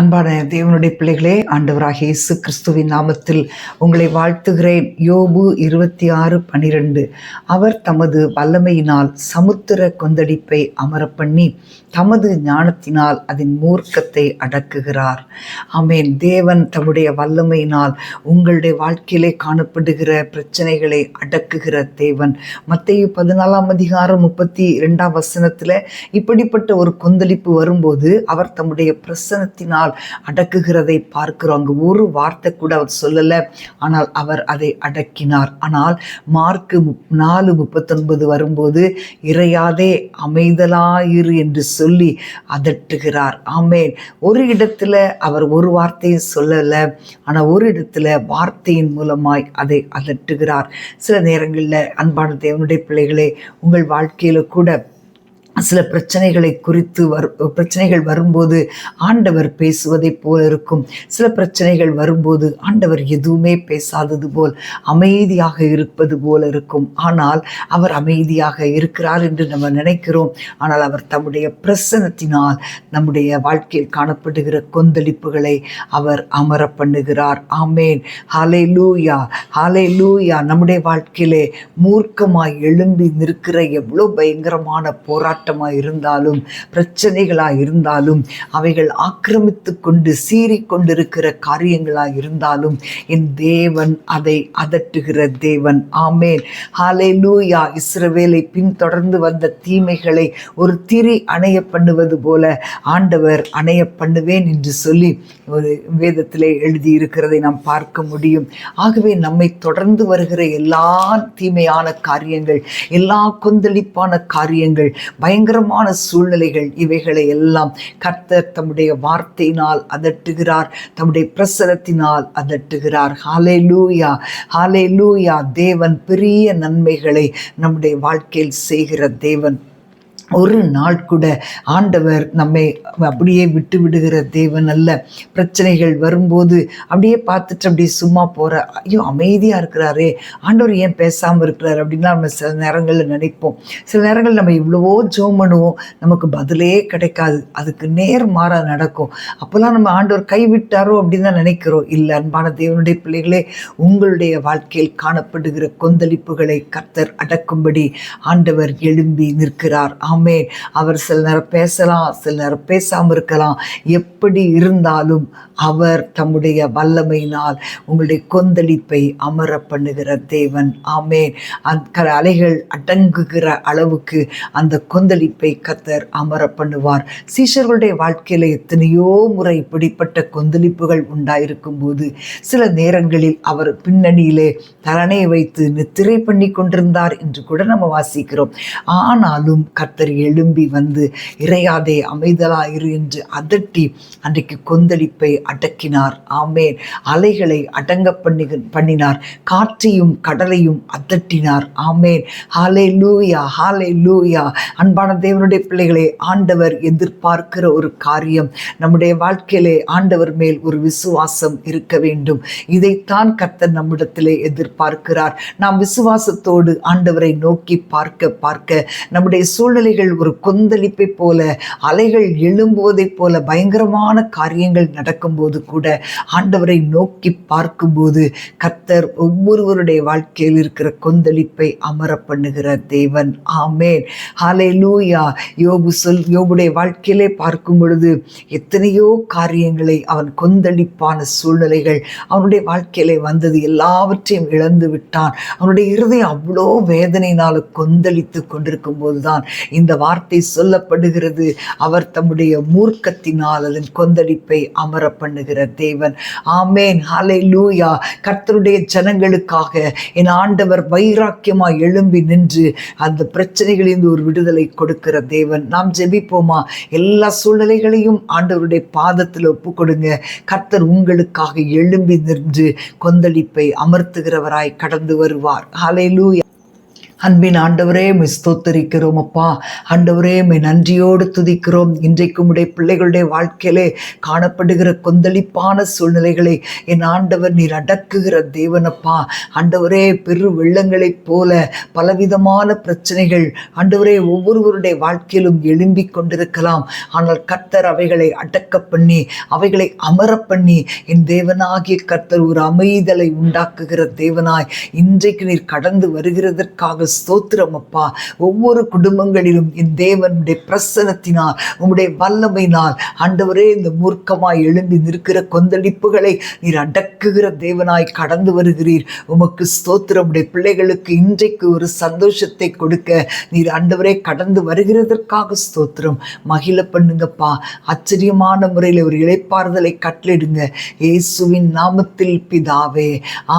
அன்பான தேவனுடைய பிள்ளைகளே ஆண்டவராக இயேசு கிறிஸ்துவின் நாமத்தில் உங்களை வாழ்த்துகிறேன். யோபு இருபத்தி ஆறு பனிரெண்டு. அவர் தமது வல்லமையினால் சமுத்திர கொந்தளிப்பை அமர பண்ணி தமது ஞானத்தினால் அதன் மூர்க்கத்தை அடக்குகிறார். ஆமேன். தேவன் தம்முடைய வல்லமையினால் உங்களுடைய வாழ்க்கையிலே காணப்படுகிற பிரச்சனைகளை அடக்குகிற தேவன். மத்திய பதினாலாம் அதிகாரம் முப்பத்தி ரெண்டாம் வசனத்தில் இப்படிப்பட்ட ஒரு கொந்தளிப்பு வரும்போது அவர் தம்முடைய பிரசனத்தினால் அடக்குகிறதை பார்க்கிறோம். அங்கு ஒரு வார்த்தை கூட அவர் சொல்லலை. ஆனால் அவர் அதை அடக்கினார். ஆனால் மார்க்கு முப் நாலு முப்பத்தொன்பது வரும்போது இறையாதே அமைதலாயிரு என்று சொல்லி அதட்டுகிறார். ஆமேன். ஒரு இடத்துல அவர் ஒரு வார்த்தையும் சொல்லலை. ஆனால் ஒரு இடத்துல வார்த்தையின் மூலமாய் அதை அதட்டுகிறார். சில நேரங்களில் அன்பான தேவனுடைய பிள்ளைகளே உங்கள் வாழ்க்கையில் கூட சில பிரச்சனைகளை குறித்து வரு பிரச்சனைகள் வரும்போது ஆண்டவர் பேசுவதைப் போல இருக்கும். சில பிரச்சனைகள் வரும்போது ஆண்டவர் எதுவுமே பேசாதது போல் அமைதியாக இருப்பது போல இருக்கும். ஆனால் அவர் அமைதியாக இருக்கிறார் என்று நம்ம நினைக்கிறோம். ஆனால் அவர் தம்முடைய பிரசனத்தினால் நம்முடைய வாழ்க்கையில் காணப்படுகிற கொந்தளிப்புகளை அவர் அமர பண்ணுகிறார் ஆமேன். ஹாலே லூயா ஹாலே லூயா நம்முடைய வாழ்க்கையிலே மூர்க்கமாய் எழும்பி நிற்கிற எவ்வளோ பயங்கரமான போராட்டம் போராட்டமாக இருந்தாலும் பிரச்சனைகளாக இருந்தாலும் அவைகள் ஆக்கிரமித்து கொண்டு சீறிக்கொண்டிருக்கிற காரியங்களாக இருந்தாலும் என் தேவன் அதை அதட்டுகிற தேவன். ஆமேன். ஹாலே லூயா இஸ்ரவேலை பின்தொடர்ந்து வந்த தீமைகளை ஒரு திரி அணைய பண்ணுவது போல ஆண்டவர் அணைய பண்ணுவேன் என்று சொல்லி ஒரு வேதத்திலே எழுதியிருக்கிறதை நாம் பார்க்க முடியும். ஆகவே நம்மை தொடர்ந்து வருகிற எல்லா தீமையான காரியங்கள் எல்லா கொந்தளிப்பான காரியங்கள் பயங்கரமான சூழ்நிலைகள் இவைகளை எல்லாம் கர்த்தர் தம்முடைய வார்த்தையினால் அதட்டுகிறார். தம்முடைய பிரசரத்தினால் அதட்டுகிறார். ஹாலே லூயா ஹாலே லூயா தேவன் பெரிய நன்மைகளை நம்முடைய வாழ்க்கையில் செய்கிற தேவன். ஒரு நாள் கூட ஆண்டவர் நம்மை அப்படியே விட்டு விடுகிற தேவன் அல்ல. பிரச்சனைகள் வரும்போது அப்படியே பார்த்துட்டு அப்படியே சும்மா போகிற ஐயோ அமைதியாக இருக்கிறாரே ஆண்டவர் ஏன் பேசாமல் இருக்கிறார் அப்படின்லாம் நம்ம சில நேரங்களில் நினைப்போம். சில நேரங்கள் நம்ம இவ்வளவோ ஜோம் பண்ணுவோம் நமக்கு பதிலே கிடைக்காது அதுக்கு நேர் மாறாக நடக்கும். அப்போல்லாம் நம்ம ஆண்டவர் கைவிட்டாரோ அப்படின்னு தான் நினைக்கிறோம். இல்லை அன்பான தேவனுடைய பிள்ளைகளே உங்களுடைய வாழ்க்கையில் காணப்படுகிற கொந்தளிப்புகளை கர்த்தர் அடக்கும்படி ஆண்டவர் எழும்பி நிற்கிறார். ஆம் ஆமே அவர் சில நேரம் பேசலாம் சில நேரம் பேசாமல் இருக்கலாம். எப்படி இருந்தாலும் அவர் தம்முடைய வல்லமையினால் உங்களுடைய கொந்தளிப்பை அமர பண்ணுகிற தேவன் ஆமே அந்த அலைகள் அடங்குகிற அளவுக்கு அந்த கொந்தளிப்பை கத்தர் அமர பண்ணுவார் சீஷர்களுடைய வாழ்க்கையில் எத்தனையோ முறை இப்படிப்பட்ட கொந்தளிப்புகள் உண்டாயிருக்கும் போது சில நேரங்களில் அவர் பின்னணியிலே தலனை வைத்து நித்திரை பண்ணி கொண்டிருந்தார் என்று கூட நம்ம வாசிக்கிறோம். ஆனாலும் கத்தர் எழும்பி வந்து இறையாதே அமைதலாயிரு என்று அதட்டி அன்றைக்கு கொந்தளிப்பை அடக்கினார். ஆமேன். அலைகளை அடங்க பண்ணி பண்ணினார். காற்றையும் கடலையும் அதட்டினார். ஆமேன். ஹாலே லூயா ஹாலே லூயா அன்பான தேவனுடைய பிள்ளைகளை ஆண்டவர் எதிர்பார்க்கிற ஒரு காரியம் நம்முடைய வாழ்க்கையிலே ஆண்டவர் மேல் ஒரு விசுவாசம் இருக்க வேண்டும். இதைத்தான் கர்த்தர் நம்மிடத்திலே எதிர்பார்க்கிறார். நாம் விசுவாசத்தோடு ஆண்டவரை நோக்கி பார்க்க பார்க்க நம்முடைய சூழ்நிலைகள் அலைகள் ஒரு கொந்தளிப்பை போல அலைகள் எழும்புவதைப் போல பயங்கரமான காரியங்கள் நடக்கும்போது கூட ஆண்டவரை நோக்கி பார்க்கும்போது கத்தர் ஒவ்வொருவருடைய வாழ்க்கையில் இருக்கிற கொந்தளிப்பை அமர பண்ணுகிற தேவன். ஆமேன். ஹாலே லூயா யோபு சொல் யோபுடைய வாழ்க்கையிலே பார்க்கும் பொழுது எத்தனையோ காரியங்களை அவன் கொந்தளிப்பான சூழ்நிலைகள் அவனுடைய வாழ்க்கையிலே வந்தது எல்லாவற்றையும் இழந்து விட்டான். அவனுடைய இருதயம் அவ்வளோ வேதனையினால் கொந்தளித்து கொண்டிருக்கும் போதுதான் இந்த இந்த வார்த்தை சொல்லப்படுகிறது. அவர் தம்முடைய மூர்க்கத்தினால் அதன் கொந்தளிப்பை அமர பண்ணுகிற தேவன். ஆமேன். ஹலை லூயா கர்த்தருடைய ஜனங்களுக்காக என் ஆண்டவர் வைராக்கியமாக எழும்பி நின்று அந்த பிரச்சனைகளிலிருந்து ஒரு விடுதலை கொடுக்கிற தேவன். நாம் ஜெபிப்போமா? எல்லா சூழ்நிலைகளையும் ஆண்டவருடைய பாதத்தில் ஒப்பு கொடுங்க கர்த்தர் உங்களுக்காக எழும்பி நின்று கொந்தளிப்பை அமர்த்துகிறவராய் கடந்து வருவார். ஹாலே லூயா அன்பின் ஆண்டவரே மை ஸ்தோத்தரிக்கிறோம் அப்பா. ஆண்டவரே மை நன்றியோடு துதிக்கிறோம். இன்றைக்கும் உடைய பிள்ளைகளுடைய வாழ்க்கையிலே காணப்படுகிற கொந்தளிப்பான சூழ்நிலைகளை என் ஆண்டவர் நீர் அடக்குகிற தேவனப்பா ஆண்டவரே பெரு வெள்ளங்களைப் போல பலவிதமான பிரச்சனைகள் ஆண்டவரே ஒவ்வொருவருடைய வாழ்க்கையிலும் எழும்பிக் கொண்டிருக்கலாம். ஆனால் கர்த்தர் அவைகளை அடக்க பண்ணி அவைகளை அமர பண்ணி என் தேவனாகிய கர்த்தர் ஒரு அமைதலை உண்டாக்குகிற தேவனாய் இன்றைக்கு நீர் கடந்து வருகிறதற்காக ஸ்தோத்திரம் அப்பா ஒவ்வொரு குடும்பங்களிலும் என் தேவனுடைய பிரசனத்தினால் உம்முடைய வல்லமையினால் ஆண்டவரே இந்த மூர்க்கமாய் எழும்பி நிற்கிற கொந்தளிப்புகளை நீர் அடக்குகிற தேவனாய் கடந்து வருகிறீர். உமக்கு ஸ்தோத்திரம் உடைய பிள்ளைகளுக்கு இன்றைக்கு ஒரு சந்தோஷத்தை கொடுக்க நீர் ஆண்டவரே கடந்து வருகிறதற்காக ஸ்தோத்திரம். மகிழ பண்ணுங்கப்பா. ஆச்சரியமான முறையில் ஒரு இழைப்பாறுதலை கட்டளிடுங்க இயேசுவின் நாமத்தில் பிதாவே.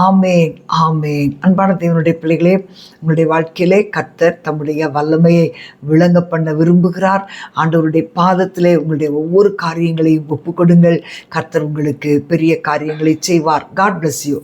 ஆமேன் ஆமேன். அன்பான தேவனுடைய பிள்ளைகளே உங்களுடைய வாழ்க்கையிலே கர்த்தர் தம்முடைய வல்லமையை விளங்க பண்ண விரும்புகிறார். ஆண்டவருடைய பாதத்திலே உங்களுடைய ஒவ்வொரு காரியங்களையும் ஒப்புக்கொடுங்கள். கர்த்தர் உங்களுக்கு பெரிய காரியங்களை செய்வார். God bless you